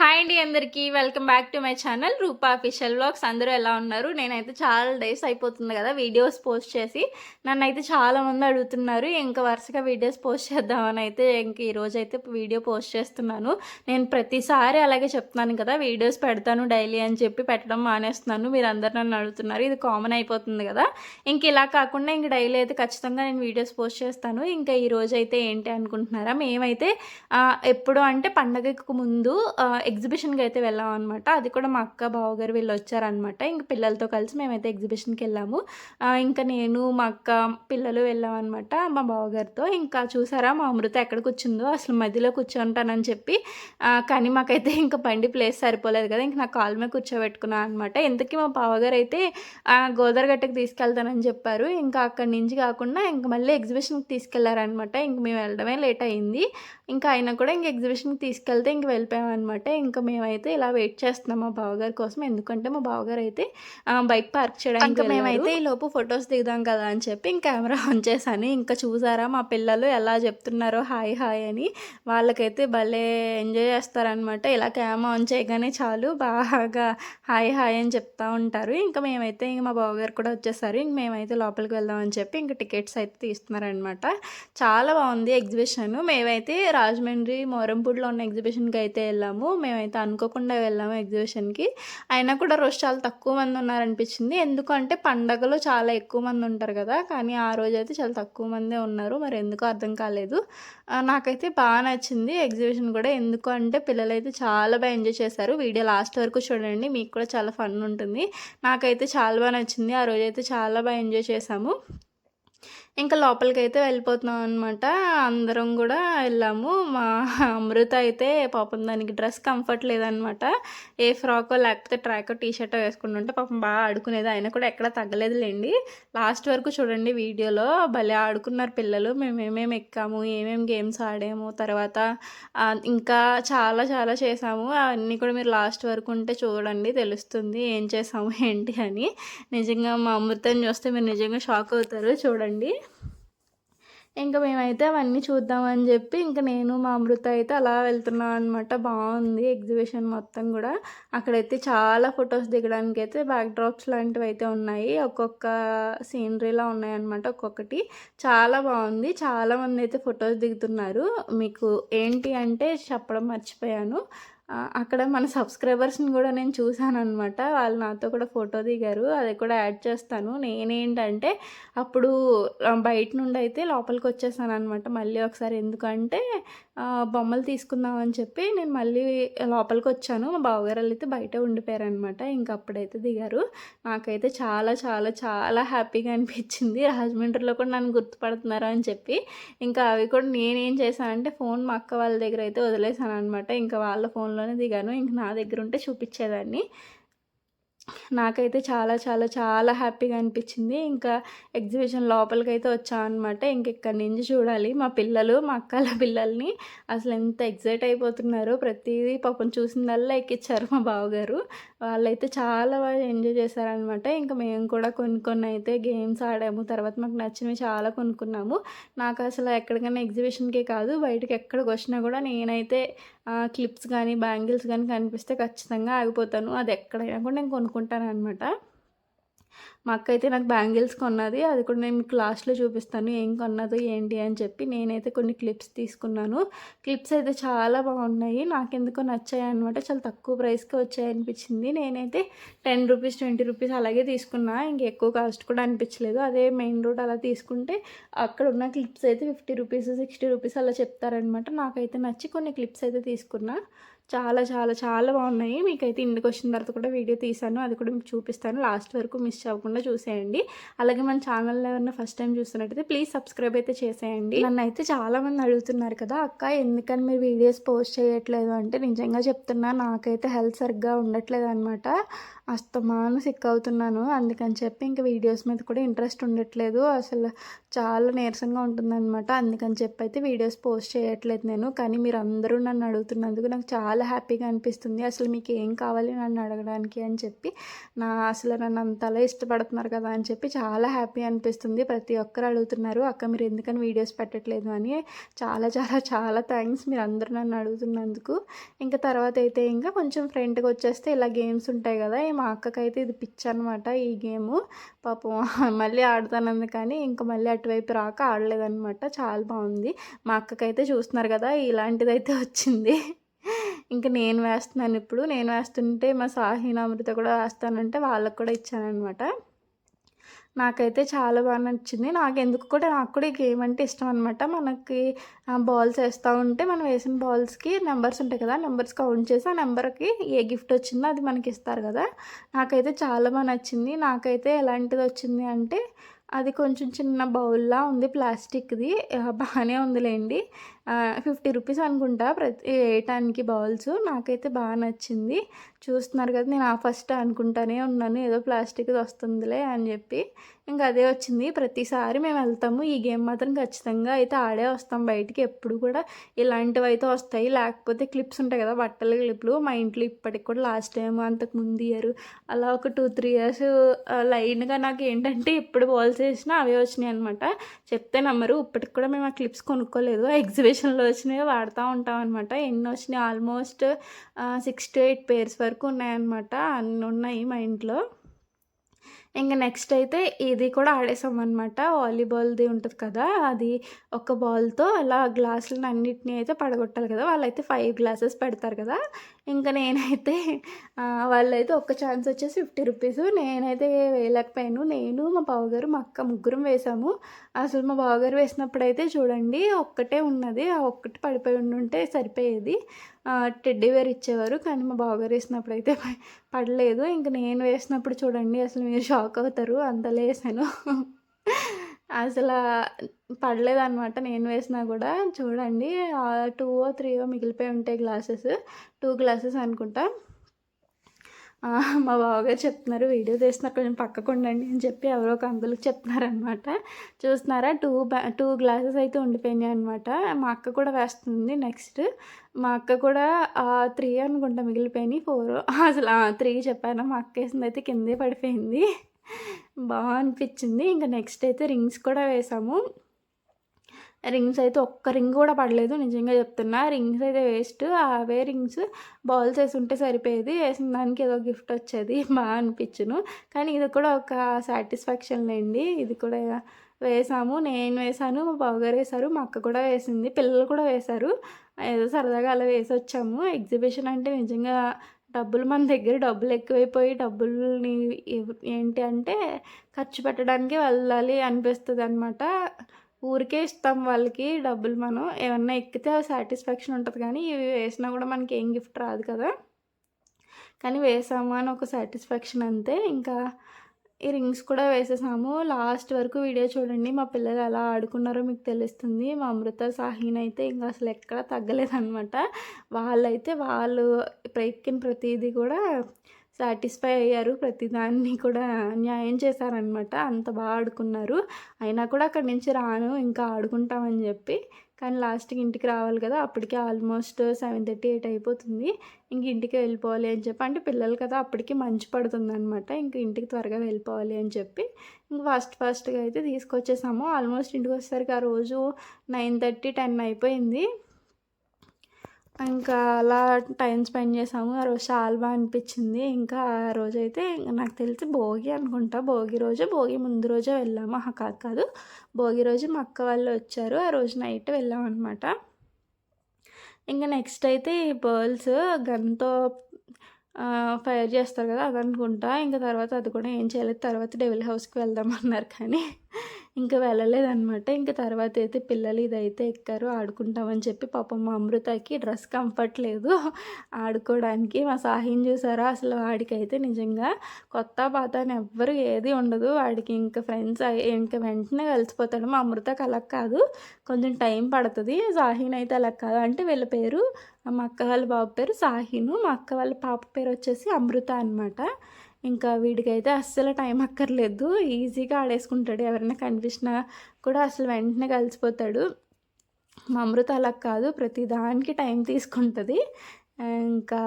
Hi అండి అందరికీ. Welcome back to my channel Roopa official blogs అందరూ ఎలా ఉన్నారు? నేనైతే చాలా డేస్ అయిపోతుంది కదా వీడియోస్ పోస్ట్ చేసి. నన్ను అయితే చాలా మంది అడుగుతున్నారు ఇంకా వరుసగా వీడియోస్ పోస్ట్ చేద్దామని అయితే ఇంక ఈరోజు అయితే వీడియో పోస్ట్ చేస్తున్నాను. నేను ప్రతిసారి అలాగే చెప్తున్నాను కదా వీడియోస్ పెడతాను డైలీ అని చెప్పి పెట్టడం మానేస్తున్నాను. మీరు అందరు నన్ను అడుగుతున్నారు ఇది కామన్ అయిపోతుంది కదా. ఇంక ఇలా కాకుండా ఇంక డైలీ అయితే ఖచ్చితంగా నేను వీడియోస్ పోస్ట్ చేస్తాను. ఇంకా ఈరోజు అయితే ఏంటి అనుకుంటున్నారా? మేమైతే ఎప్పుడు అంటే పండగకు ముందు ఎగ్జిబిషన్కి అయితే వెళ్ళాం అనమాట అది కూడా మా అక్క బావగారు వీళ్ళు వచ్చారనమాట ఇంక పిల్లలతో కలిసి మేమైతే ఎగ్జిబిషన్కి వెళ్ళాము. ఇంకా నేను మా అక్క పిల్లలు వెళ్ళాం అనమాట మా బావగారితో ఇంకా చూసారా మా అమృత ఎక్కడ కూర్చుందో? అసలు మధ్యలో కూర్చుంటానని చెప్పి కానీ మాకైతే ఇంకా బండి ప్లేస్ సరిపోలేదు కదా ఇంక నా కాలు మీద కూర్చోబెట్టుకున్నాను అనమాట ఇంతకీ మా బావగారు అయితే గోదరగట్టకు తీసుకెళ్తానని చెప్పారు. ఇంకా అక్కడి నుంచి కాకుండా ఇంక మళ్ళీ ఎగ్జిబిషన్కి తీసుకెళ్ళారనమాట ఇంక మేము వెళ్ళడమే లేట్ అయింది. ఇంకా అయినా కూడా ఇంక ఎగ్జిబిషన్కి తీసుకెళ్తే ఇంక వెళ్ళిపోయామన్నమాట. ఇంకా మేమైతే ఇలా వెయిట్ చేస్తున్నాం మా బావగారి కోసం. ఎందుకంటే మా బావగారు అయితే బైక్ పార్క్ చేయడానికి ఇంకా మేమైతే ఈ లోపు ఫొటోస్ దిగుదాం కదా అని చెప్పి ఇంక కెమెరా ఆన్ చేశాను. ఇంకా చూసారా మా పిల్లలు ఎలా చెప్తున్నారో హాయ్ హాయ్ అని. వాళ్ళకైతే భలే ఎంజాయ్ చేస్తారనమాట ఇలా కెమెరా ఆన్ చేయగానే చాలు బాగా హాయ్ హాయ్ అని చెప్తా ఉంటారు. ఇంకా మేమైతే ఇంక మా బావగారు కూడా వచ్చేసారు. ఇంక మేమైతే లోపలికి వెళ్దామని చెప్పి ఇంకా టికెట్స్ అయితే తీస్తున్నారనమాట చాలా బాగుంది ఎగ్జిబిషన్. మేమైతే రాజమండ్రి మోరంపూడిలో ఉన్న ఎగ్జిబిషన్కి అయితే వెళ్ళాము. మేమైతే అనుకోకుండా వెళ్ళాము ఎగ్జిబిషన్కి. అయినా కూడా రోజు చాలా తక్కువ మంది ఉన్నారనిపించింది. ఎందుకంటే పండగలో చాలా ఎక్కువ మంది ఉంటారు కదా కానీ ఆ రోజు అయితే చాలా తక్కువ మందే ఉన్నారు. మరి ఎందుకో అర్థం కాలేదు. నాకైతే బాగా నచ్చింది ఎగ్జిబిషన్ కూడా. ఎందుకు అంటే పిల్లలు అయితే చాలా బాగా ఎంజాయ్ చేశారు. వీడియో లాస్ట్ వరకు చూడండి మీకు కూడా చాలా ఫన్ ఉంటుంది. నాకైతే చాలా బాగా నచ్చింది. ఆ రోజైతే చాలా బాగా ఎంజాయ్ చేశాము. ఇంకా లోపలికి అయితే వెళ్ళిపోతున్నాం అనమాట అందరం కూడా వెళ్ళాము. మా అమృత అయితే పాపం దానికి డ్రెస్ కంఫర్ట్ లేదనమాట ఏ ఫ్రాకో లేకపోతే ట్రాకో టీ షర్ట్ వేసుకుంటుంటే పాపం బాగా ఆడుకునేది. అయినా కూడా ఎక్కడ తగ్గలేదులేండి. లాస్ట్ వరకు చూడండి వీడియోలో భలే ఆడుకున్నారు పిల్లలు. మేము ఏమేమి ఎక్కాము ఏమేమి గేమ్స్ ఆడాము తర్వాత ఇంకా చాలా చాలా చేసాము. అవన్నీ కూడా మీరు లాస్ట్ వరకు ఉంటే చూడండి తెలుస్తుంది ఏం చేసాము ఏంటి అని. నిజంగా మా అమృతం చూస్తే మీరు నిజంగా షాక్ అవుతారు. చూడండి. ఇంకా మేమైతే అవన్నీ చూద్దామని చెప్పి ఇంకా నేను మా అమృత అయితే అలా వెళ్తున్నాం అనమాట బాగుంది ఎగ్జిబిషన్ మొత్తం కూడా. అక్కడైతే చాలా ఫొటోస్ దిగడానికి అయితే బ్యాక్ డ్రాప్స్ లాంటివి అయితే ఉన్నాయి. ఒక్కొక్క సీనరీలా ఉన్నాయన్నమాట ఒక్కొక్కటి. చాలా బాగుంది. చాలా మంది అయితే ఫొటోస్ దిగుతున్నారు. మీకు ఏంటి అంటే చెప్పడం మర్చిపోయాను. అక్కడ మన సబ్స్క్రైబర్స్ని కూడా నేను చూశాను అనమాట వాళ్ళు నాతో కూడా ఫోటో దిగారు. అది కూడా యాడ్ చేస్తాను. నేనేంటంటే అప్పుడు బయట నుండి అయితే లోపలికి వచ్చేసాను అనమాట మళ్ళీ ఒకసారి ఎందుకంటే బొమ్మలు తీసుకుందామని చెప్పి నేను మళ్ళీ లోపలికి వచ్చాను. మా బావగారు వాళ్ళైతే అయితే బయట ఉండిపోయారనమాట ఇంకా అప్పుడైతే దిగారు. నాకైతే చాలా చాలా చాలా హ్యాపీగా అనిపించింది. రాజమండ్రిలో కూడా నన్ను గుర్తుపడుతున్నారు అని చెప్పి. ఇంకా అవి కూడా నేనేం చేశానంటే ఫోన్ మా అక్క వాళ్ళ దగ్గర అయితే వదిలేసాను అనమాట ఇంకా వాళ్ళ ఫోన్లోనే దిగాను. ఇంక నా దగ్గర ఉంటే చూపించేదాన్ని. నాకైతే చాలా చాలా చాలా హ్యాపీగా అనిపించింది. ఇంకా ఎగ్జిబిషన్ లోపలికి అయితే వచ్చామన్నమాట ఇంక ఇక్కడి నుంచి చూడాలి. మా పిల్లలు మా అక్కల పిల్లల్ని అసలు ఎంత ఎగ్జైట్ అయిపోతున్నారో ప్రతిదీ పాపం చూసిందల్లా ఎక్కిచ్చారు మా బావగారు. వాళ్ళైతే చాలా బాగా ఎంజాయ్ చేశారనమాట ఇంకా మేము కూడా కొన్ని కొన్ని అయితే గేమ్స్ ఆడాము. తర్వాత మాకు నచ్చినవి చాలా కొనుక్కున్నాము. నాకు అసలు ఎక్కడికైనా ఎగ్జిబిషన్కే కాదు బయటకు ఎక్కడికి వచ్చినా కూడా నేనైతే క్లిప్స్ కానీ బ్యాంగిల్స్ కానీ కనిపిస్తే ఖచ్చితంగా ఆగిపోతాను. అది ఎక్కడైనా కూడా నేను కొనుక్కుంటాను అనమాట మా అక్క అయితే నాకు బ్యాంగిల్స్ కొన్నది అది కూడా నేను మీకు లాస్ట్లో చూపిస్తాను ఏం కొన్నదో ఏంటి అని చెప్పి నేనైతే కొన్ని క్లిప్స్ తీసుకున్నాను. క్లిప్స్ అయితే చాలా బాగున్నాయి నాకెందుకో నచ్చాయి అనమాట చాలా తక్కువ ప్రైస్కి వచ్చాయి అనిపించింది. నేనైతే టెన్ రూపీస్ ట్వంటీ రూపీస్ అలాగే తీసుకున్నా ఇంక ఎక్కువ కాస్ట్ కూడా అనిపించలేదు. అదే మెయిన్ రోడ్ అలా తీసుకుంటే అక్కడ ఉన్న క్లిప్స్ అయితే ఫిఫ్టీ రూపీస్ సిక్స్టీ రూపీస్ అలా చెప్తారనమాట నాకైతే నచ్చి కొన్ని క్లిప్స్ అయితే తీసుకున్నా. చాలా చాలా చాలా బాగున్నాయి. మీకైతే ఇంటికి వచ్చిన తర్వాత కూడా వీడియో తీసాను అది కూడా మీకు చూపిస్తాను. లాస్ట్ వరకు మిస్ అవ్వకుండా చూసేయండి. అలాగే మన ఛానల్లో ఎవరైనా ఫస్ట్ టైం చూస్తున్నట్టయితే ప్లీజ్ సబ్స్క్రైబ్ అయితే చేసేయండి. నన్ను అయితే చాలా మంది అడుగుతున్నారు కదా అక్క ఎందుకని మీరు వీడియోస్ పోస్ట్ చేయట్లేదు? అంటే నిజంగా చెప్తున్నా నాకైతే హెల్త్ సరిగ్గా ఉండట్లేదు అనమాట అస్తమాను సిక్ అవుతున్నాను అందుకని చెప్పి ఇంకా వీడియోస్ మీద కూడా ఇంట్రెస్ట్ ఉండట్లేదు. అసలు చాలా నీరసంగా ఉంటుందన్నమాట. అందుకని చెప్పి అయితే వీడియోస్ పోస్ట్ చేయట్లేదు నేను. కానీ మీరు అందరూ నన్ను అడుగుతున్నందుకు నాకు చాలా హ్యాపీగా అనిపిస్తుంది. అసలు మీకు ఏం కావాలి నన్ను అడగడానికి అని చెప్పి నా అసలు నన్ను అంతలా ఇష్టపడుతున్నారు కదా అని చెప్పి చాలా హ్యాపీ అనిపిస్తుంది. ప్రతి ఒక్కరు అడుగుతున్నారు అక్క మీరు ఎందుకని వీడియోస్ పెట్టట్లేదు? అని. చాలా చాలా చాలా థ్యాంక్స్ మీరు అందరూ నన్ను అడుగుతున్నందుకు. ఇంకా తర్వాత అయితే ఇంకా కొంచెం ఫ్రెండ్కి వచ్చేస్తే ఇలా గేమ్స్ ఉంటాయి కదా మా అక్కకైతే ఇది పిచ్చి అనమాట ఈ గేమ్. పాపం మళ్ళీ ఆడుతానంది కానీ ఇంకా మళ్ళీ అటువైపు రాక ఆడలేదనమాట చాలా బాగుంది. మా అక్కకైతే చూస్తున్నారు కదా ఇలాంటిదైతే వచ్చింది. ఇంకా నేను వేస్తున్నాను ఇప్పుడు. నేను వేస్తుంటే మా సాహిన అమృత కూడా వేస్తానంటే వాళ్ళకు కూడా ఇచ్చానమాట నాకైతే చాలా బాగా నచ్చింది. నాకు ఎందుకు కూడా నాకు కూడా ఈ గేమ్ అంటే ఇష్టం అనమాట మనకి బాల్స్ వేస్తూ ఉంటే మనం వేసిన బాల్స్కి నెంబర్స్ ఉంటాయి కదా నెంబర్స్ కౌంట్ చేసి ఆ నెంబర్కి ఏ గిఫ్ట్ వచ్చిందో అది మనకి ఇస్తారు కదా. నాకైతే చాలా బాగా నచ్చింది. నాకైతే ఎలాంటిది వచ్చింది అంటే అది కొంచెం చిన్న బౌల్లా ఉంది ప్లాస్టిక్ది. బాగానే ఉందిలేండి. ఫిఫ్టీ రూపీస్ అనుకుంటా ప్రతి వేయటానికి బౌల్స్. నాకైతే బాగా నచ్చింది. చూస్తున్నారు కదా నేను ఆ ఫస్ట్ అనుకుంటానే ఉన్నాను. ఏదో ప్లాస్టిక్ది వస్తుందిలే అని చెప్పి. ఇంకా అదే వచ్చింది. ప్రతిసారి మేము వెళ్తాము. ఈ గేమ్ మాత్రం ఖచ్చితంగా అయితే ఆడే వస్తాం బయటికి. ఎప్పుడు కూడా ఇలాంటివి అయితే వస్తాయి. లేకపోతే క్లిప్స్ ఉంటాయి కదా బట్టల క్లిప్లు. మా ఇంట్లో ఇప్పటికి కూడా లాస్ట్ టైం అంతకు ముందు ఇయర్ అలా ఒక టూ త్రీ ఇయర్స్ లైన్గా నాకు ఏంటంటే ఎప్పుడు బాల్స్ వేసినా అవే వచ్చినాయి అనమాట చెప్తే నమ్మరు. ఇప్పటికి కూడా మేము ఆ క్లిప్స్ కొనుక్కోలేదు. ఎగ్జిబిషన్లో వచ్చినవి వాడుతూ ఉంటాం అనమాట ఎన్ని వచ్చినాయి? Almost six to eight pairs వరకు ఉన్నాయన్నమాట. అన్నీ ఉన్నాయి మా ఇంట్లో. ఇంకా నెక్స్ట్ అయితే ఇది కూడా ఆడేసాం అనమాట వాలీబాల్ది ఉంటుంది కదా అది ఒక బాల్తో అలా గ్లాసులను అన్నిటిని అయితే పడగొట్టాలి కదా వాళ్ళైతే ఫైవ్ గ్లాసెస్ పెడతారు కదా. ఇంకా నేనైతే వాళ్ళైతే ఒక్క ఛాన్స్ వచ్చేసి ఫిఫ్టీ రూపీస్. నేనైతే వేయలేకపోయాను. నేను మా బావగారు మా అక్క ముగ్గురం వేసాము. అసలు మా బావగారు వేసినప్పుడు అయితే చూడండి ఒక్కటే ఉన్నది. ఆ ఒక్కటి పడిపోయి ఉండుంటే సరిపోయేది. టెడ్డీ వేర్ ఇచ్చేవారు. కానీ మా బావగారు వేసినప్పుడు అయితే పడలేదు. ఇంకా నేను వేసినప్పుడు చూడండి అసలు మీరు షాక్ అవుతారు. అంతలే వేసాను అసలు పడలేదన్నమాట నేను వేసినా కూడా. చూడండి టూ త్రీ మిగిలిపోయి ఉంటాయి గ్లాసెస్ టూ గ్లాసెస్ అనుకుంటా. మా బావగారు చెప్తున్నారు వీడియో తీస్తున్నారు కొంచెం పక్కకు ఉండండి అని చెప్పి ఎవరో ఒక అంకుల్కి చెప్తున్నారనమాట. చూస్తున్నారా? టూ బ్యా టూ గ్లాసెస్ అయితే ఉండిపోయినాయి అనమాట. మా అక్క కూడా వేస్తుంది నెక్స్ట్ మా అక్క కూడా త్రీ అనుకుంటా మిగిలిపోయినాయి ఫోర్ అసలు త్రీ చెప్పాను. మా అక్క వేసింది అయితే కిందే పడిపోయింది. బాగా అనిపించింది. ఇంకా నెక్స్ట్ అయితే రింగ్స్ కూడా వేసాము. రింగ్స్ అయితే ఒక్క రింగ్ కూడా పడలేదు నిజంగా చెప్తున్నా. రింగ్స్ అయితే వేస్ట్. అవే రింగ్స్ బాల్స్ వేసి ఉంటే సరిపోయేది. వేసిన దానికి ఏదో గిఫ్ట్ వచ్చేది బాగా అనిపించును. కానీ ఇది కూడా ఒక సాటిస్ఫాక్షన్ లేండి. ఇది కూడా వేసాము. నేను వేసాను మా బావగారు వేశారు మా అక్క కూడా వేసింది పిల్లలు కూడా వేశారు ఏదో సరదాగా అలా వేసి వచ్చాము. ఎగ్జిబిషన్ అంటే నిజంగా డబ్బులు మన దగ్గర డబ్బులు ఎక్కువైపోయి డబ్బుల్ని ఏంటి అంటే ఖర్చు పెట్టడానికి వెళ్ళాలి అనిపిస్తుంది అనమాట ఊరికే ఇస్తాం వాళ్ళకి డబ్బులు మనం. ఏమన్నా ఎక్కితే సాటిస్ఫాక్షన్ ఉంటుంది కానీ ఇవి వేసినా కూడా మనకి ఏం గిఫ్ట్ రాదు కదా. కానీ వేసాము అని ఒక సాటిస్ఫాక్షన్ అంతే. ఇంకా ఈ రింగ్స్ కూడా వేసేసాము. లాస్ట్ వరకు వీడియో చూడండి. మా పిల్లలు ఎలా ఆడుకున్నారో మీకు తెలుస్తుంది. మా అమృత సాహీన్ అయితే ఇంకా అసలు ఎక్కడ తగ్గలేదన్నమాట. వాళ్ళైతే వాళ్ళు ఎక్కిన ప్రతిదీ కూడా సాటిస్ఫై అయ్యారు. ప్రతిదాన్ని కూడా న్యాయం చేశారనమాట అంత బాగా ఆడుకున్నారు. అయినా కూడా అక్కడి నుంచి రాను ఇంకా ఆడుకుంటామని చెప్పి. కానీ లాస్ట్కి ఇంటికి రావాలి కదా. అప్పటికే ఆల్మోస్ట్ సెవెన్ థర్టీ ఎయిట్ అయిపోతుంది. ఇంక ఇంటికి వెళ్ళిపోవాలి అని చెప్పి. అంటే పిల్లలు కదా అప్పటికి మంచు పడుతుంది అనమాట ఇంక ఇంటికి త్వరగా వెళ్ళిపోవాలి అని చెప్పి. ఇంక ఫస్ట్ ఫస్ట్గా అయితే తీసుకొచ్చేసాము. ఆల్మోస్ట్ ఇంటికి వచ్చేసరికి ఆ రోజు నైన్ థర్టీ టెన్ అయిపోయింది. ఇంకా అలా టైం స్పెండ్ చేసాము. ఆ రోజు చాలా బాగా అనిపించింది. ఇంకా ఆ రోజు అయితే నాకు తెలిసి భోగి అనుకుంటా. భోగి రోజు భోగి ముందు రోజే వెళ్ళాము. కాదు కాదు. భోగి రోజు మా అక్క వాళ్ళు వచ్చారు. ఆ రోజు నైట్ వెళ్ళాం అనమాట ఇంకా నెక్స్ట్ అయితే ఈ బర్ల్స్ గన్తో ఫైర్ చేస్తారు కదా అది అనుకుంటా ఇంకా తర్వాత అది కూడా ఏం చేయలేదు. తర్వాత డెవిల్ హౌస్కి వెళ్దాం అన్నారు కానీ ఇంకా వెళ్ళలేదనమాట ఇంకా తర్వాత అయితే పిల్లలు ఇదైతే ఎక్కారు ఆడుకుంటామని చెప్పి పాపం మా అమృతకి డ్రెస్ కంఫర్ట్ లేదు. ఆడుకోవడానికి మా సాహిన్ చూసారా? అసలు వాడికైతే నిజంగా కొత్త పాత అని ఎవ్వరు ఏది ఉండదు. వాడికి ఇంకా ఫ్రెండ్స్ ఇంకా వెంటనే కలిసిపోతాడు. మా అమృతకి అలా కాదు. కొంచెం టైం పడుతుంది. సాహిన్ అయితే అలా కాదు. అంటే వీళ్ళ పేరు మా అక్క వాళ్ళ బాబు పేరు సాహిను. మా అక్క వాళ్ళ పాప పేరు వచ్చేసి అమృత అనమాట ఇంకా వీడికైతే అస్సలు టైం అక్కర్లేదు. ఈజీగా ఆడేసుకుంటాడు. ఎవరైనా కనిపించినా కూడా అసలు వెంటనే కలిసిపోతాడు. మా అమృత అలా కాదు. ప్రతి దానికి టైం తీసుకుంటుంది. ఇంకా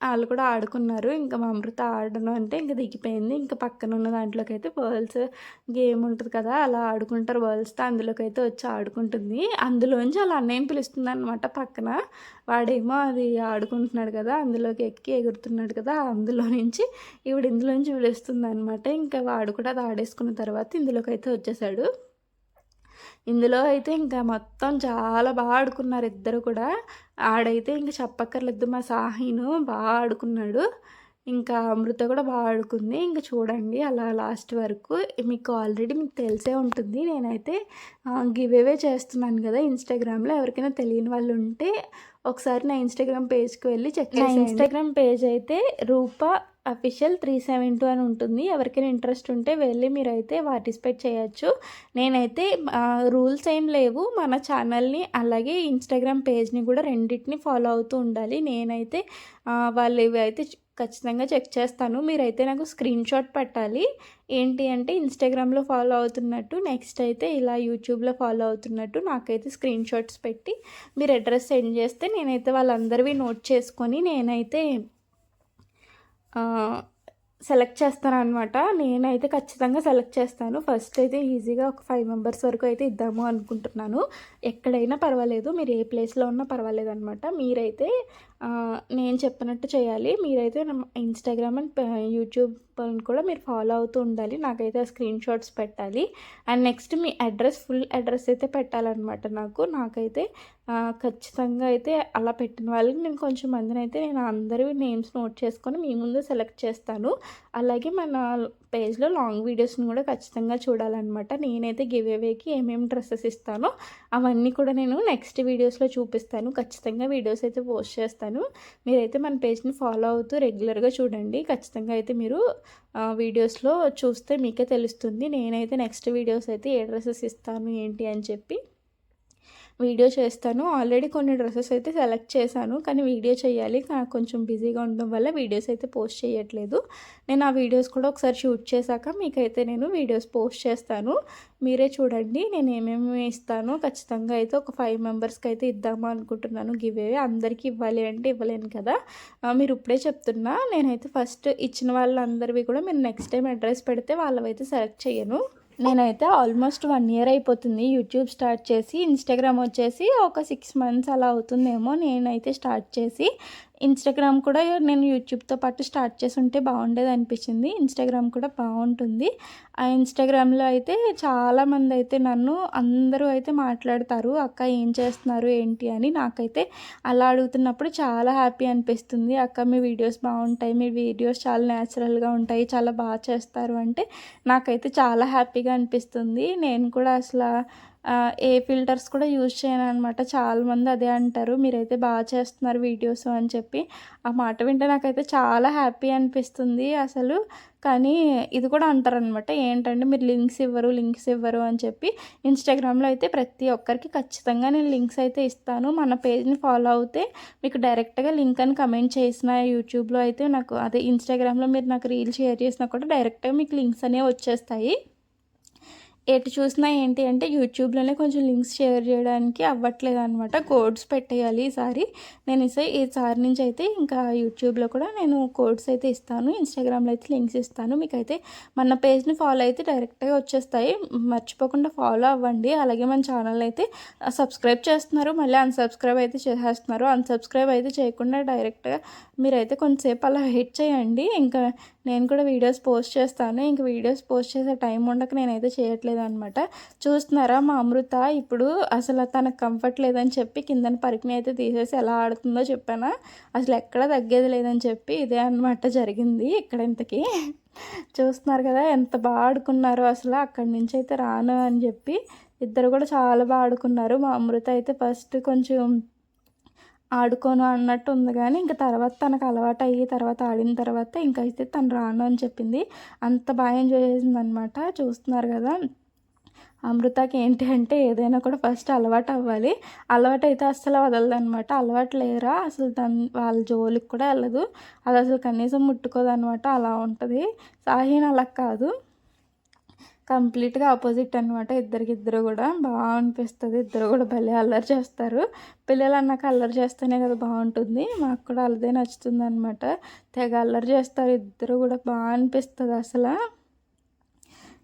వాళ్ళు కూడా ఆడుకున్నారు. ఇంకా మా అమృత ఆడను అంటే ఇంకా దిగిపోయింది. ఇంకా పక్కన ఉన్న దాంట్లోకి అయితే బర్ల్స్ గేమ్ ఉంటుంది కదా అలా ఆడుకుంటారు బర్ల్స్తో అందులోకి అయితే వచ్చి ఆడుకుంటుంది. అందులోంచి అలా అన్నయ్యని పిలుస్తుంది అనమాట పక్కన. వాడేమో అది ఆడుకుంటున్నాడు కదా అందులోకి ఎక్కి ఎగురుతున్నాడు కదా అందులో నుంచి ఈవిడ ఇందులోంచి పిలుస్తుంది అనమాట ఇంకా వాడు కూడా అది ఆడేసుకున్న తర్వాత ఇందులోకి అయితే వచ్చేసాడు. ఇందులో అయితే ఇంకా మొత్తం చాలా బాగా ఆడుకున్నారు ఇద్దరు కూడా. ఆడైతే ఇంకా చెప్పక్కర్లేదు మా సాహిను బాగా ఆడుకున్నాడు. ఇంకా అమృత కూడా బాగా ఆడుకుంది. ఇంకా చూడండి అలా లాస్ట్ వరకు మీకు ఆల్రెడీ మీకు తెలిసే ఉంటుంది. నేనైతే గివ్ అవే చేస్తున్నాను కదా ఇన్స్టాగ్రామ్లో. ఎవరికైనా తెలియని వాళ్ళు ఉంటే ఒకసారి నా ఇన్స్టాగ్రామ్ పేజ్కి వెళ్ళి చెక్ నా ఇన్స్టాగ్రామ్ పేజ్ అయితే Roopa official three seven two అని ఉంటుంది. ఎవరికైనా ఇంట్రెస్ట్ ఉంటే వెళ్ళి మీరైతే పార్టిసిపేట్ చేయొచ్చు. నేనైతే రూల్స్ ఏం లేవు. మన ఛానల్ని అలాగే ఇన్స్టాగ్రామ్ పేజ్ని కూడా రెండింటిని ఫాలో అవుతూ ఉండాలి. నేనైతే వాళ్ళు ఇవి అయితే ఖచ్చితంగా చెక్ చేస్తాను. మీరైతే నాకు స్క్రీన్ షాట్ పెట్టాలి. ఏంటి అంటే ఇన్స్టాగ్రామ్లో ఫాలో అవుతున్నట్టు నెక్స్ట్ అయితే ఇలా యూట్యూబ్లో ఫాలో అవుతున్నట్టు నాకైతే స్క్రీన్ షాట్స్ పెట్టి మీరు అడ్రస్ సెండ్ చేస్తే నేనైతే వాళ్ళందరివి నోట్ చేసుకొని నేనైతే సెలెక్ట్ చేస్తాను అనమాట నేనైతే ఖచ్చితంగా సెలెక్ట్ చేస్తాను. ఫస్ట్ అయితే ఈజీగా ఒక ఫైవ్ మెంబర్స్ వరకు అయితే ఇద్దాము అనుకుంటున్నాను. ఎక్కడైనా పర్వాలేదు. మీరు ఏ ప్లేస్లో ఉన్నా పర్వాలేదు అనమాట మీరైతే నేను చెప్పినట్టు చేయాలి. మీరైతే ఇన్స్టాగ్రామ్ అండ్ యూట్యూబ్ కూడా మీరు ఫాలో అవుతూ ఉండాలి. నాకైతే స్క్రీన్ షాట్స్ పెట్టాలి. అండ్ నెక్స్ట్ మీ అడ్రస్ ఫుల్ అడ్రస్ అయితే పెట్టాలన్నమాట నాకు. నాకైతే ఖచ్చితంగా అయితే అలా పెట్టిన వాళ్ళకి నేను కొంచెం మందిని అయితే నేను అందరి నేమ్స్ నోట్ చేసుకొని మీ ముందు సెలెక్ట్ చేస్తాను. అలాగే మన పేజ్లో లాంగ్ వీడియోస్ని కూడా ఖచ్చితంగా చూడాలన్నమాట. నేనైతే గివ్ అవేకి ఏమేమి డ్రెస్సెస్ ఇస్తానో అవన్నీ కూడా నేను నెక్స్ట్ వీడియోస్లో చూపిస్తాను. ఖచ్చితంగా వీడియోస్ అయితే పోస్ట్ చేస్తాను. మీరైతే మన పేజ్ని ఫాలో అవుతూ రెగ్యులర్గా చూడండి. ఖచ్చితంగా అయితే మీరు వీడియోస్లో చూస్తే మీకే తెలుస్తుంది. నేనైతే నెక్స్ట్ వీడియోస్ అయితే ఏ డ్రెస్సెస్ ఇస్తాను ఏంటి అని చెప్పి. వీడియో చేస్తాను. ఆల్రెడీ కొన్ని డ్రెస్సెస్ అయితే సెలెక్ట్ చేశాను కానీ వీడియో చేయాలి. కొంచెం బిజీగా ఉండడం వల్ల వీడియోస్ అయితే పోస్ట్ చేయట్లేదు. నేను ఆ వీడియోస్ కూడా ఒకసారి షూట్ చేశాక మీకైతే నేను వీడియోస్ పోస్ట్ చేస్తాను. మీరే చూడండి నేను ఏమేమి ఇస్తానో ఖచ్చితంగా అయితే ఒక ఫైవ్ మెంబర్స్కి అయితే ఇద్దామా అనుకుంటున్నాను. గివ్ అవే అందరికీ ఇవ్వాలి అంటే ఇవ్వలేను కదా. మీరు ఇప్పుడే చెప్తున్నా నేనైతే ఫస్ట్ ఇచ్చిన వాళ్ళందరివి కూడా మీరు నెక్స్ట్ టైం అడ్రస్ పెడితే వాళ్ళవైతే సెలెక్ట్ చేయను నేనైతే ఆల్మోస్ట్ వన్ ఇయర్ అయిపోతుంది యూట్యూబ్ స్టార్ట్ చేసి ఇన్స్టాగ్రామ్ వచ్చేసి ఒక సిక్స్ మంత్స్ అలా అవుతుందేమో నేనైతే స్టార్ట్ చేసి ఇన్స్టాగ్రామ్ కూడా నేను యూట్యూబ్తో పాటు స్టార్ట్ చేసి ఉంటే బాగుండేది అనిపించింది. ఇన్స్టాగ్రామ్ కూడా బాగుంటుంది. ఆ ఇన్స్టాగ్రామ్లో అయితే చాలామంది అయితే నన్ను అందరూ అయితే మాట్లాడతారు. అక్క ఏం చేస్తున్నారు? ఏంటి? అని నాకైతే అలా అడుగుతున్నప్పుడు చాలా హ్యాపీ అనిపిస్తుంది. అక్క మీ వీడియోస్ బాగుంటాయి. మీ వీడియోస్ చాలా న్యాచురల్గా ఉంటాయి. చాలా బాగా చేస్తారు. అంటే నాకైతే చాలా హ్యాపీగా అనిపిస్తుంది. నేను కూడా అసలు ఏ ఫిల్టర్స్ కూడా యూజ్ చేయను అనమాట చాలామంది అదే అంటారు. మీరైతే బాగా చేస్తున్నారు వీడియోస్ అని చెప్పి. ఆ మాట వింటే నాకైతే చాలా హ్యాపీ అనిపిస్తుంది అసలు. కానీ ఇది కూడా అంటారనమాట ఏంటంటే మీరు లింక్స్ ఇవ్వరు లింక్స్ ఇవ్వరు అని చెప్పి. ఇన్స్టాగ్రామ్లో అయితే ప్రతి ఒక్కరికి ఖచ్చితంగా నేను లింక్స్ అయితే ఇస్తాను. మన పేజ్ని ఫాలో అవుతే మీకు డైరెక్ట్గా లింక్ అని కమెంట్ చేసిన యూట్యూబ్లో అయితే నాకు అదే ఇన్స్టాగ్రామ్లో మీరు నాకు రీల్ షేర్ చేసినా కూడా డైరెక్ట్గా మీకు లింక్స్ అనేవి వచ్చేస్తాయి. ఎటు చూసినా ఏంటి అంటే యూట్యూబ్లోనే కొంచెం లింక్స్ షేర్ చేయడానికి అవ్వట్లేదు అనమాట కోడ్స్ పెట్టేయాలి ఈసారి. నేను ఇసే ఈసారి నుంచి అయితే ఇంకా యూట్యూబ్లో కూడా నేను కోడ్స్ అయితే ఇస్తాను. ఇన్స్టాగ్రామ్లో అయితే లింక్స్ ఇస్తాను. మీకు అయితే మన పేజ్ని ఫాలో అయితే డైరెక్ట్గా వచ్చేస్తాయి. మర్చిపోకుండా ఫాలో అవ్వండి. అలాగే మన ఛానల్ అయితే సబ్స్క్రైబ్ చేస్తున్నారు. మళ్ళీ అన్సబ్స్క్రైబ్ అయితే చేసేస్తున్నారు. అన్సబ్స్క్రైబ్ అయితే చేయకుండా డైరెక్ట్గా మీరైతే కొంతసేపు అలా వెయిట్ చేయండి. ఇంకా నేను కూడా వీడియోస్ పోస్ట్ చేస్తాను. ఇంక వీడియోస్ పోస్ట్ చేసే టైం ఉండక నేనైతే చేయట్లేదు అనమాట చూస్తున్నారా మా అమృత? ఇప్పుడు అసలు తనకు కంఫర్ట్ లేదని చెప్పి కిందని పరికిని అయితే తీసేసి ఎలా ఆడుతుందో చెప్పానా? అసలు ఎక్కడ తగ్గేది లేదని చెప్పి ఇదే అనమాట జరిగింది ఇక్కడ ఇంతకీ చూస్తున్నారు కదా ఎంత బాగా ఆడుకున్నారో అసలు అక్కడి నుంచి అయితే రాను అని చెప్పి ఇద్దరు కూడా చాలా బాగా ఆడుకున్నారు. మా అమృత అయితే ఫస్ట్ కొంచెం ఆడుకోను అన్నట్టు ఉంది కానీ ఇంకా తర్వాత తనకు అలవాటు అయ్యి తర్వాత ఆడిన తర్వాత ఇంకా అయితే తను రాను అని చెప్పింది. అంత బాగా ఎంజాయ్ చేసింది అనమాట చూస్తున్నారు కదా. అమృతకి ఏంటి అంటే ఏదైనా కూడా ఫస్ట్ అలవాటు అవ్వాలి. అలవాటు అయితే అస్సలు వదలదు అనమాట అలవాటు లేరా? అసలు దాని వాళ్ళ జోలికి కూడా వెళ్ళదు. అది అసలు కనీసం ముట్టుకోదు అనమాట అలా ఉంటుంది. సాహిన్ అలా కాదు. కంప్లీట్గా ఆపోజిట్ అనమాట ఇద్దరికిద్దరు కూడా. బాగా అనిపిస్తుంది ఇద్దరు కూడా భలే అల్లరి చేస్తారు. పిల్లలు అన్నాక అల్లరి చేస్తేనే కదా బాగుంటుంది. మాకు కూడా అల్లదే నచ్చుతుంది అనమాట తెగ అల్లరి చేస్తారు. ఇద్దరు కూడా బాగా అనిపిస్తుంది అసలు.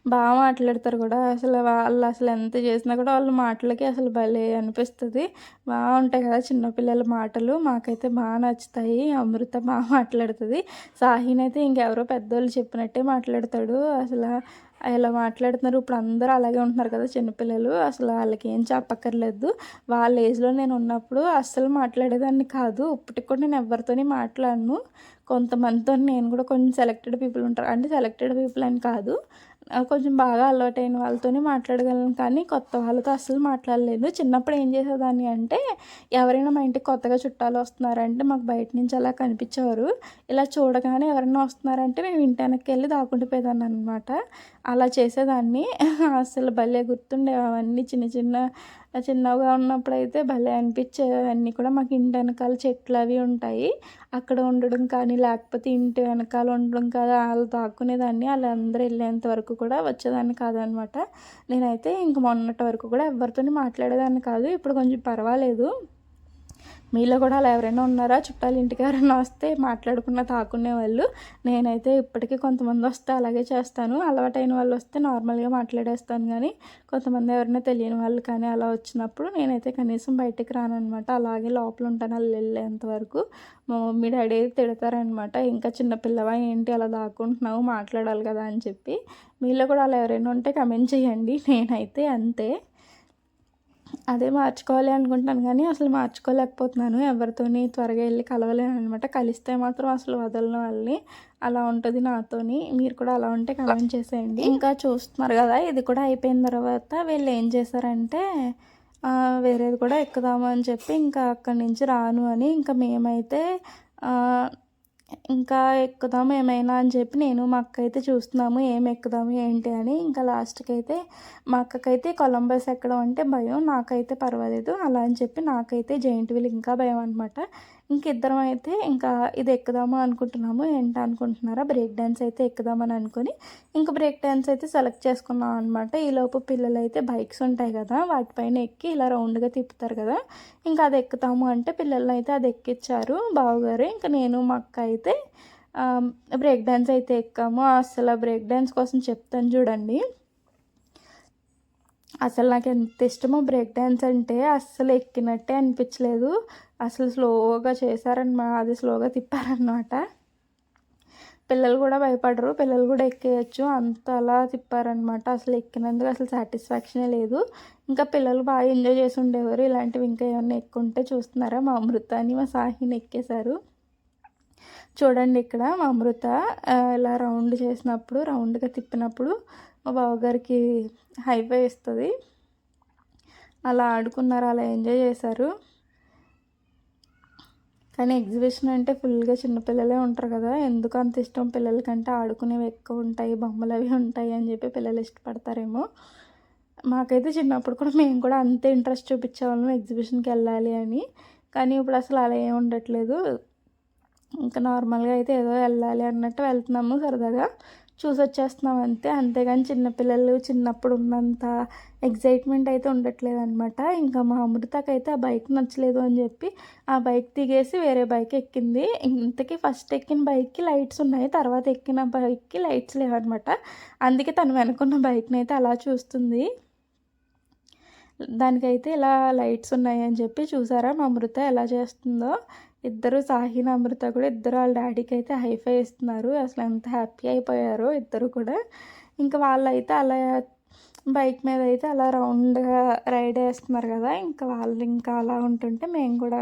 బాగా మాట్లాడతారు కూడా. అసలు వాళ్ళు అసలు ఎంత చేసినా కూడా వాళ్ళ మాటలకి అసలు భలే అనిపిస్తుంది. బాగుంటాయి కదా చిన్నపిల్లల మాటలు. మాకైతే బాగా నచ్చుతాయి. అమృత బాగా మాట్లాడుతుంది. సాహిన్ అయితే ఇంకెవరో పెద్దోళ్ళు చెప్పినట్టే మాట్లాడతాడు. అసలు ఇలా మాట్లాడుతున్నారు. ఇప్పుడు అందరూ అలాగే ఉంటున్నారు కదా చిన్నపిల్లలు. అసలు వాళ్ళకి ఏం చెప్పక్కర్లేదు. వాళ్ళ ఏజ్లో నేను ఉన్నప్పుడు అస్సలు మాట్లాడేదాన్ని కాదు. ఇప్పటికి కూడా నేను ఎవరితోని మాట్లాడను. కొంతమందితో నేను కూడా కొంచెం సెలెక్టెడ్ పీపుల్ ఉంటారు. అంటే సెలెక్టెడ్ పీపుల్ అని కాదు. కొంచెం బాగా అలవాటైన వాళ్ళతోనే మాట్లాడగలను. కానీ కొత్త వాళ్ళతో అస్సలు మాట్లాడలేదు. చిన్నప్పుడు ఏం చేసేదాన్ని అంటే ఎవరైనా మా ఇంటికి కొత్తగా చుట్టాలు వస్తున్నారంటే మాకు బయట నుంచి అలా కనిపించేవారు. ఇలా చూడగానే ఎవరైనా వస్తున్నారంటే మేము ఇంటి వెనక్కి వెళ్ళి దాక్కుండిపోయేదాన్ని అనమాట అలా చేసేదాన్ని. అసలు భలే గుర్తుండే అవన్నీ చిన్న చిన్న చిన్నగా ఉన్నప్పుడు అయితే భలే అనిపించేవి అన్నీ కూడా మాకు ఇంటి వెనకాల చెట్లు అవి ఉంటాయి. అక్కడ ఉండడం కానీ లేకపోతే ఇంటి వెనకాల ఉండడం కాదు వాళ్ళు దాక్కునేదాన్ని. వాళ్ళందరూ వెళ్ళేంత వరకు కూడా వచ్చేదాన్ని కాదనమాట. నేనైతే ఇంక మొన్నటి వరకు కూడా ఎవరితోని మాట్లాడేదాన్ని కాదు. ఇప్పుడు కొంచెం పర్వాలేదు. మీలో కూడా అలా ఎవరైనా ఉన్నారా? చుట్టాలు ఇంటికి ఎవరైనా వస్తే మాట్లాడుకున్న తాకునే వాళ్ళు. నేనైతే ఇప్పటికీ కొంతమంది వస్తే అలాగే చేస్తాను. అలవాటైన వాళ్ళు వస్తే నార్మల్గా మాట్లాడేస్తాను కానీ కొంతమంది ఎవరైనా తెలియని వాళ్ళు కానీ అలా వచ్చినప్పుడు నేనైతే కనీసం బయటికి రానమాట అలాగే లోపల ఉంటాను వాళ్ళు వెళ్ళేంత వరకు. మా మమ్మీ డాడీ తిడతారనమాట ఇంకా చిన్నపిల్లవా ఏంటి అలా దాక్కుంటున్నావు? మాట్లాడాలి కదా అని చెప్పి. మీలో కూడా అలా ఎవరైనా ఉంటే కమెంట్ చేయండి. నేనైతే అంతే. అదే మార్చుకోవాలి అనుకుంటున్నాను కానీ అసలు మార్చుకోలేకపోతున్నాను. ఎవరితోని త్వరగా వెళ్ళి కలవలేను అనమాట. కలిస్తే మాత్రం అసలు వదలను వాళ్ళని. అలా ఉంటుంది నాతోని. మీరు కూడా అలా ఉంటే కమెంట్ చేసేయండి. ఇంకా చూస్తున్నారు కదా ఇది కూడా అయిపోయిన తర్వాత వీళ్ళు ఏం చేశారంటే వేరేది కూడా ఎక్కుదాము అని చెప్పి ఇంకా అక్కడి నుంచి రాను అని ఇంకా మేమైతే ఇంకా ఎక్కుదాము ఏమైనా అని చెప్పి నేను మా అక్క అయితే చూస్తున్నాము ఏం ఎక్కుదాము ఏంటి అని. ఇంకా లాస్ట్కి అయితే మా అక్కకైతే కొలంబస్ ఎక్కడం అంటే భయం నాకైతే పర్వాలేదు. అలా అని చెప్పి నాకైతే జైంట్ వీల్ ఇంకా భయం అనమాట ఇంకిద్దరం అయితే ఇంకా ఇది ఎక్కుదాము అనుకుంటున్నాము ఏంటి అనుకుంటున్నారా? బ్రేక్ డ్యాన్స్ అయితే ఎక్కుదామని అనుకుని ఇంకా బ్రేక్ డ్యాన్స్ అయితే సెలెక్ట్ చేసుకున్నాం అనమాట ఈలోపు పిల్లలు అయితే బైక్స్ ఉంటాయి కదా వాటిపైన ఎక్కి ఇలా రౌండ్గా తిప్పుతారు కదా ఇంకా అది ఎక్కుతాము అంటే పిల్లల్ని అయితే అది ఎక్కిచ్చారు బావగారు. ఇంకా నేను మా అక్క అయితే బ్రేక్ డ్యాన్స్ అయితే ఎక్కాము. అసలు బ్రేక్ డ్యాన్స్ కోసం చెప్తాను చూడండి. అసలు నాకు ఎంత ఇష్టమో బ్రేక్ డ్యాన్స్ అంటే అస్సలు ఎక్కినట్టే అనిపించలేదు. అసలు స్లోగా చేశారనమాట అది స్లోగా తిప్పారనమాట. పిల్లలు కూడా భయపడరు పిల్లలు కూడా ఎక్కేయచ్చు అంత అలా తిప్పారనమాట. అసలు ఎక్కినందుకు అసలు సాటిస్ఫాక్షనే లేదు. ఇంకా పిల్లలు బాగా ఎంజాయ్ చేసి ఉండేవారు ఇలాంటివి ఇంకా ఏమన్నా ఎక్కుంటే చూస్తున్నారా? మా అమృతాన్ని మా సాహిని ఎక్కేశారు. చూడండి ఇక్కడ మా అమృత ఇలా రౌండ్ చేసినప్పుడు రౌండ్గా తిప్పినప్పుడు మా బావగారికి హైఫై ఇస్తుంది. అలా ఆడుకున్నారు అలా ఎంజాయ్ చేశారు. కానీ ఎగ్జిబిషన్ అంటే ఫుల్గా చిన్నపిల్లలే ఉంటారు కదా ఎందుకు అంత ఇష్టం? పిల్లలకంటే ఆడుకునేవి ఎక్కువ ఉంటాయి బొమ్మలు అవి ఉంటాయి అని చెప్పి పిల్లలు ఇష్టపడతారేమో. మాకైతే చిన్నప్పుడు కూడా మేము కూడా అంతే ఇంట్రెస్ట్ చూపించేవాళ్ళం ఎగ్జిబిషన్కి వెళ్ళాలి అని. కానీ ఇప్పుడు అసలు అలా ఏమి ఉండట్లేదు. ఇంకా నార్మల్గా అయితే ఏదో వెళ్ళాలి అన్నట్టు వెళ్తున్నాము సరదాగా. చూసి వచ్చేస్తున్నాం అంతే. అంతేగాని చిన్నపిల్లలు చిన్నప్పుడు ఉన్నంత ఎగ్జైట్మెంట్ అయితే ఉండట్లేదు అనమాట ఇంకా మా అమృతకైతే ఆ బైక్ నచ్చలేదు అని చెప్పి ఆ బైక్ దిగేసి వేరే బైక్ ఎక్కింది. ఇంతకీ ఫస్ట్ ఎక్కిన బైక్కి లైట్స్ ఉన్నాయి. తర్వాత ఎక్కిన బైక్కి లైట్స్ లేవన్నమాట. అందుకే తను వెనుకున్న బైక్ని అయితే అలా చూస్తుంది. దానికైతే ఇలా లైట్స్ ఉన్నాయి అని చెప్పి చూసారా మా అమృత ఎలా చేస్తుందో? ఇద్దరు సాహిన అమృత కూడా ఇద్దరు వాళ్ళ డాడీకి అయితే హైఫై ఇస్తున్నారు. అసలు ఎంత హ్యాపీ అయిపోయారో ఇద్దరు కూడా. ఇంకా వాళ్ళైతే అలా బైక్ మీద అయితే అలా రౌండ్గా రైడ్ వేస్తున్నారు కదా. ఇంకా వాళ్ళు ఇంకా అలా ఉంటుంటే మేము కూడా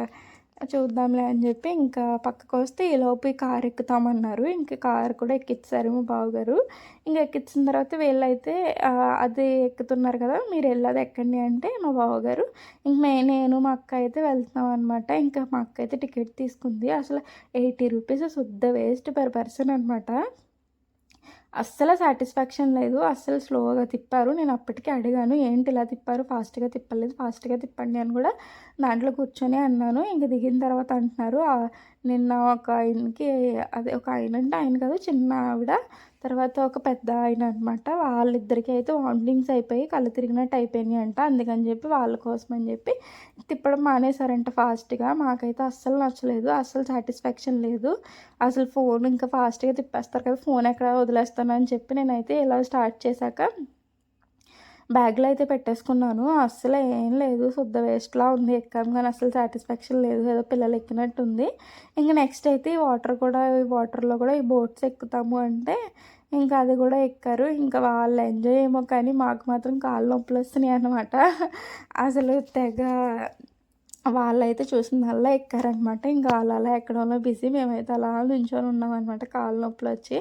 చూద్దాంలే అని చెప్పి ఇంకా పక్కకు వస్తే ఈలోపు ఈ కారు ఎక్కుతామన్నారు. ఇంకా కారు కూడా ఎక్కించారు మా బావగారు. ఇంకా ఎక్కించిన తర్వాత వీళ్ళైతే అది ఎక్కుతున్నారు కదా మీరు వెళ్ళదు ఎక్కండి అంటే మా బావగారు ఇంక మే నేను మా అక్క అయితే వెళ్తున్నాం అనమాట ఇంకా మా అక్క అయితే టికెట్ తీసుకుంది. అసలు ఎయిటీ రూపీస్ శుద్ధ వేస్ట్ పర్ పర్సన్ అనమాట అస్సలు సాటిస్ఫాక్షన్ లేదు. అస్సలు స్లోగా తిప్పారు. నేను అప్పటికే అడిగాను ఏంటి ఇలా తిప్పారు? ఫాస్ట్గా తిప్పలేదు. ఫాస్ట్గా తిప్పండి అని కూడా దాంట్లో కూర్చొని అన్నాను. ఇంక దిగిన తర్వాత అంటున్నారు నిన్న ఒక ఆయనకి అదే ఒక ఆయన అంటే ఆయన కాదు చిన్న ఆవిడ తర్వాత ఒక పెద్ద ఆయన అనమాట వాళ్ళిద్దరికి అయితే వామిటింగ్స్ అయిపోయి కళ్ళు తిరిగినట్టు అయిపోయినాయి అంట. అందుకని చెప్పి వాళ్ళ కోసం అని చెప్పి తిప్పడం మానేశారంట ఫాస్ట్గా. మాకైతే అస్సలు నచ్చలేదు అస్సలు సాటిస్ఫాక్షన్ లేదు. అసలు ఫోన్ ఇంకా ఫాస్ట్గా తిప్పేస్తారు కదా ఫోన్ ఎక్కడ వదిలేస్తాను అని చెప్పి నేనైతే ఇలా స్టార్ట్ చేశాక బ్యాగ్లో అయితే పెట్టేసుకున్నాను. అస్సలు ఏం లేదు. శుద్ధ వేస్ట్లా ఉంది. ఎక్కాం కానీ అసలు సాటిస్ఫాక్షన్ లేదు. ఏదో పిల్లలు ఎక్కినట్టు ఉంది ఇంకా నెక్స్ట్ అయితే ఈ వాటర్ కూడా ఈ వాటర్లో కూడా ఈ బోట్స్ ఎక్కుతాము అంటే ఇంకా అది కూడా ఎక్కారు. ఇంకా వాళ్ళు ఎంజాయ్ ఏమో కానీ మాకు మాత్రం కాళ్ళు నొప్పులు వస్తున్నాయి అనమాట అసలు తెగ వాళ్ళైతే చూసిందల్లా ఎక్కారనమాట. ఇంకా వాళ్ళు అలా ఎక్కడంలో బిజీ. మేమైతే అలా నుంచొని ఉన్నామన్నమాట కాళ్ళ నొప్పులు వచ్చి.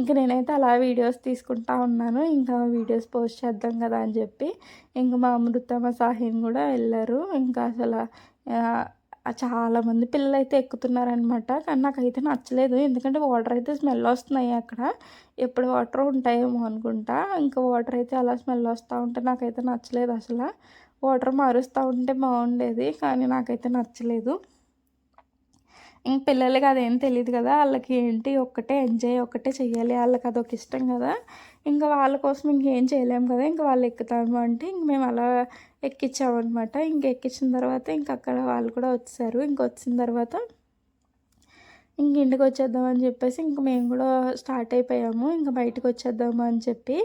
ఇంకా నేనైతే అలా వీడియోస్ తీసుకుంటా ఉన్నాను. ఇంకా వీడియోస్ పోస్ట్ చేద్దాం కదా అని చెప్పి. ఇంకా మా అమృతమ్మ సాహిన్ కూడా వెళ్ళారు. ఇంకా అసలు చాలామంది పిల్లలు అయితే ఎక్కుతున్నారనమాట. కానీ నాకైతే నచ్చలేదు. ఎందుకంటే వాటర్ అయితే స్మెల్ వస్తున్నాయి అక్కడ. ఎప్పుడు వాటర్ ఉంటాయేమో అనుకుంటా. ఇంకా వాటర్ అయితే అలా స్మెల్ వస్తూ ఉంటే నాకైతే నచ్చలేదు అసలు. వాటర్ మారుస్తూ ఉంటే బాగుండేది కానీ నాకైతే నచ్చలేదు. ఇంక పిల్లలకి అదేం తెలియదు కదా వాళ్ళకి ఏంటి ఒక్కటే ఎంజాయ్ ఒక్కటే చేయాలి వాళ్ళకి అదొక ఇష్టం కదా. ఇంకా వాళ్ళ కోసం ఇంకేం చేయలేము కదా ఇంకా వాళ్ళు ఎక్కుతాము అంటే ఇంక మేము అలా ఎక్కించామన్నమాట ఇంక ఎక్కించిన తర్వాత ఇంక అక్కడ వాళ్ళు కూడా వచ్చారు. ఇంక వచ్చిన తర్వాత ఇంక ఇంటికి వచ్చేద్దామని చెప్పేసి ఇంక మేము కూడా స్టార్ట్ అయిపోయాము. ఇంకా బయటకు వచ్చేద్దాము అని చెప్పి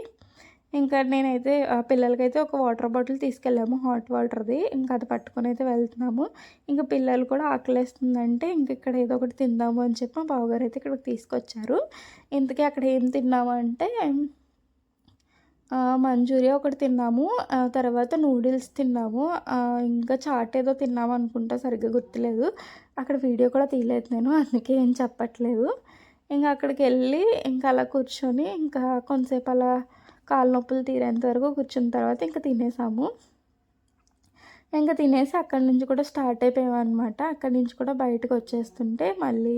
ఇంకా నేనైతే పిల్లలకైతే ఒక వాటర్ బాటిల్ తీసుకెళ్ళాము హాట్ వాటర్ది. ఇంకా అది పట్టుకొని అయితే వెళ్తున్నాము. ఇంకా పిల్లలు కూడా ఆకలేస్తుందంటే ఇంక ఇక్కడ ఏదో ఒకటి తిందాము అని చెప్పి మా బావగారు అయితే ఇక్కడికి తీసుకొచ్చారు. ఇంతకీ అక్కడ ఏం తిన్నాము అంటే మంచూరియా ఒకటి తిన్నాము. తర్వాత నూడిల్స్ తిన్నాము. ఇంకా చాట్ ఏదో తిన్నాము అనుకుంటా సరిగ్గా గుర్తులేదు. అక్కడ వీడియో కూడా తీయలేదు నేను అందుకే ఏం చెప్పట్లేదు. ఇంకా అక్కడికి వెళ్ళి ఇంకా అలా కూర్చొని ఇంకా కొంతసేపు అలా కాళ్ళ నొప్పులు తీరేంత వరకు కూర్చున్న తర్వాత ఇంకా తినేసాము. ఇంకా తినేసి అక్కడి నుంచి కూడా స్టార్ట్ అయిపోయాం అనమాట అక్కడి నుంచి కూడా బయటకు వచ్చేస్తుంటే మళ్ళీ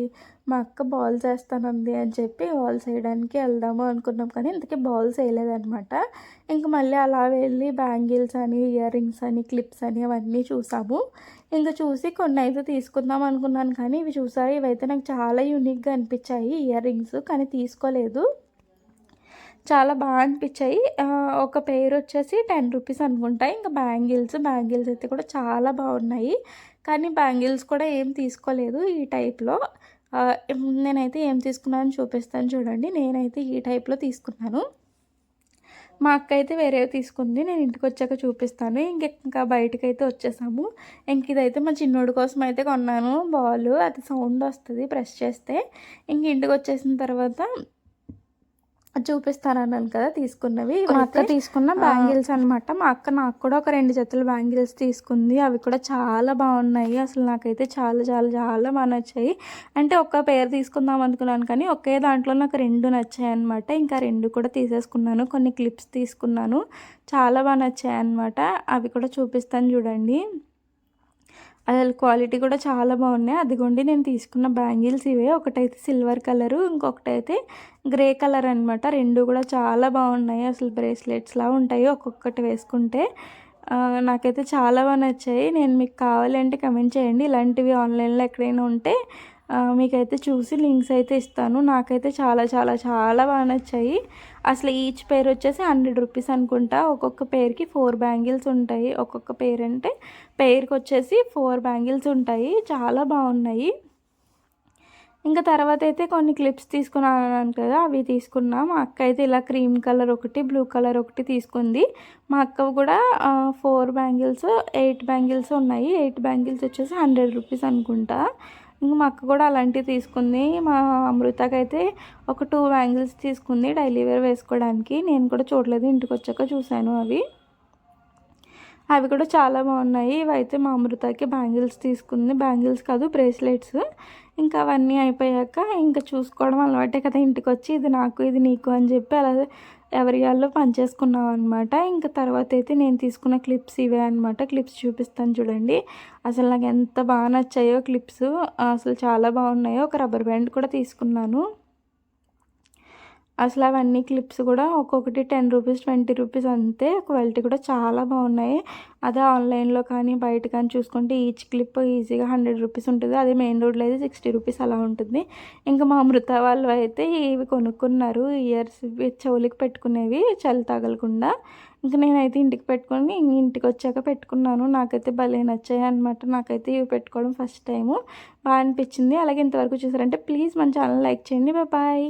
మా అక్క బాల్స్ వేస్తానంది అని చెప్పి బాల్స్ వేయడానికి వెళ్దాము అనుకున్నాం కానీ ఇంతకీ బాల్స్ వేయలేదనమాట ఇంకా మళ్ళీ అలా వెళ్ళి బ్యాంగిల్స్ అని ఇయర్ రింగ్స్ అని క్లిప్స్ అని అవన్నీ చూసాము. ఇంకా చూసి కొన్ని అయితే తీసుకుందాం అనుకున్నాను కానీ ఇవి చూసారు? ఇవైతే నాకు చాలా యూనిక్గా అనిపించాయి ఇయర్ రింగ్స్ కానీ తీసుకోలేదు. చాలా బాగా అనిపించాయి. ఒక పేరు వచ్చేసి టెన్ రూపీస్ అనుకుంటా. ఇంకా బ్యాంగిల్స్ బ్యాంగిల్స్ అయితే కూడా చాలా బాగున్నాయి. కానీ బ్యాంగిల్స్ కూడా ఏం తీసుకోలేదు ఈ టైప్లో. నేనైతే ఏం తీసుకున్నాను చూపిస్తాను చూడండి. నేనైతే ఈ టైప్లో తీసుకున్నాను. మా అక్క అయితే వేరేవి తీసుకుంది. నేను ఇంటికి వచ్చాక చూపిస్తాను. ఇంక ఇంకా బయటకు అయితే వచ్చేసాము. ఇంక ఇదైతే మా చిన్నోడి కోసం అయితే కొన్నాను. బాల్ అది సౌండ్ వస్తుంది ప్రెస్ చేస్తే. ఇంక ఇంటికి వచ్చేసిన తర్వాత చూపిస్తాను అన్నాను కదా తీసుకున్నవి. మా అక్క తీసుకున్న బ్యాంగిల్స్ అనమాట మా అక్క నాకు కూడా ఒక రెండు జతలు బ్యాంగిల్స్ తీసుకుంది. అవి కూడా చాలా బాగున్నాయి. అసలు నాకైతే చాలా చాలా చాలా బాగా నచ్చాయి. అంటే ఒక్క పేరు తీసుకుందాం అనుకున్నాను కానీ ఒకే దాంట్లో నాకు రెండు నచ్చాయి అనమాట ఇంకా రెండు కూడా తీసేసుకున్నాను. కొన్ని క్లిప్స్ తీసుకున్నాను. చాలా బాగా నచ్చాయి అనమాట అవి కూడా చూపిస్తాను చూడండి. అసలు క్వాలిటీ కూడా చాలా బాగున్నాయి. అదిగోండి నేను తీసుకున్న బ్యాంగిల్స్ ఇవే. ఒకటైతే సిల్వర్ కలరు ఇంకొకటైతే గ్రే కలర్ అనమాట రెండు కూడా చాలా బాగున్నాయి. అసలు బ్రేస్లెట్స్లా ఉంటాయి ఒక్కొక్కటి వేసుకుంటే. నాకైతే చాలా బాగా నచ్చాయి. నేను మీకు కావాలంటే కమెంట్ చేయండి. ఇలాంటివి ఆన్లైన్లో ఎక్కడైనా ఉంటే మీకైతే చూసి లింక్స్ అయితే ఇస్తాను. నాకైతే చాలా చాలా చాలా బాగా నచ్చాయి. అసలు ఈచ్ పేర్ వచ్చేసి హండ్రెడ్ రూపీస్ అనుకుంటా. ఒక్కొక్క పేరుకి ఫోర్ బ్యాంగిల్స్ ఉంటాయి. ఒక్కొక్క పేరు అంటే పేరుకి వచ్చేసి ఫోర్ బ్యాంగిల్స్ ఉంటాయి. చాలా బాగున్నాయి. ఇంకా తర్వాత అయితే కొన్ని క్లిప్స్ తీసుకున్నాను కదా అవి తీసుకున్నా. మా అక్క అయితే ఇలా క్రీమ్ కలర్ ఒకటి బ్లూ కలర్ ఒకటి తీసుకుంది. మా అక్క కూడా ఫోర్ బ్యాంగిల్స్ ఎయిట్ బ్యాంగిల్స్ ఉన్నాయి. ఎయిట్ బ్యాంగిల్స్ వచ్చేసి హండ్రెడ్ రూపీస్ అనుకుంటా. ఇంకా మా అక్క కూడా అలాంటివి తీసుకుంది. మా అమృతకైతే ఒక టూ బ్యాంగిల్స్ తీసుకుంది డైలీ వేర్ వేసుకోవడానికి. నేను కూడా చూడలేదు ఇంటికి వచ్చాక చూశాను అవి. అవి కూడా చాలా బాగున్నాయి. ఇవైతే మా అమృతకి బ్యాంగిల్స్ తీసుకుంది. బ్యాంగిల్స్ కాదు బ్రేస్లెట్స్. ఇంకా అవన్నీ అయిపోయాక ఇంకా చూసుకోవడం అలవాటే కదా ఇంటికి వచ్చి ఇది నాకు ఇది నీకు అని చెప్పి అలా ఎవరి వాళ్ళు పనిచేసుకున్నాం అనమాట ఇంకా తర్వాత అయితే నేను తీసుకున్న క్లిప్స్ ఇవే అనమాట క్లిప్స్ చూపిస్తాను చూడండి. అసలు నాకు ఎంత బాగా నచ్చాయో క్లిప్స్ అసలు చాలా బాగున్నాయో ఒక రబ్బర్ బ్యాండ్ కూడా తీసుకున్నాను. అసలు అవన్నీ క్లిప్స్ కూడా ఒక్కొక్కటి టెన్ రూపీస్ ట్వంటీ రూపీస్ అంతే. క్వాలిటీ కూడా చాలా బాగున్నాయి. అదే ఆన్లైన్లో కానీ బయట కానీ చూసుకుంటే ఈచ్ క్లిప్ ఈజీగా హండ్రెడ్ రూపీస్ ఉంటుంది. అదే మెయిన్ రోడ్లో అయితే సిక్స్టీ రూపీస్ అలా ఉంటుంది. ఇంకా మా అమృత వాళ్ళు అయితే ఇవి కొనుక్కున్నారు. ఇయర్స్ చెవులకి పెట్టుకునేవి చలి తగలకుండా. ఇంకా నేనైతే ఇంటికి పెట్టుకొని ఇంటికి వచ్చాక పెట్టుకున్నాను. నాకైతే భలే నచ్చాయి అనమాట నాకైతే ఇవి పెట్టుకోవడం ఫస్ట్ టైము. బాగా అనిపించింది. అలాగే ఇంతవరకు చూసారంటే ప్లీజ్ మన ఛానల్ లైక్ చేయండి. బాయ్.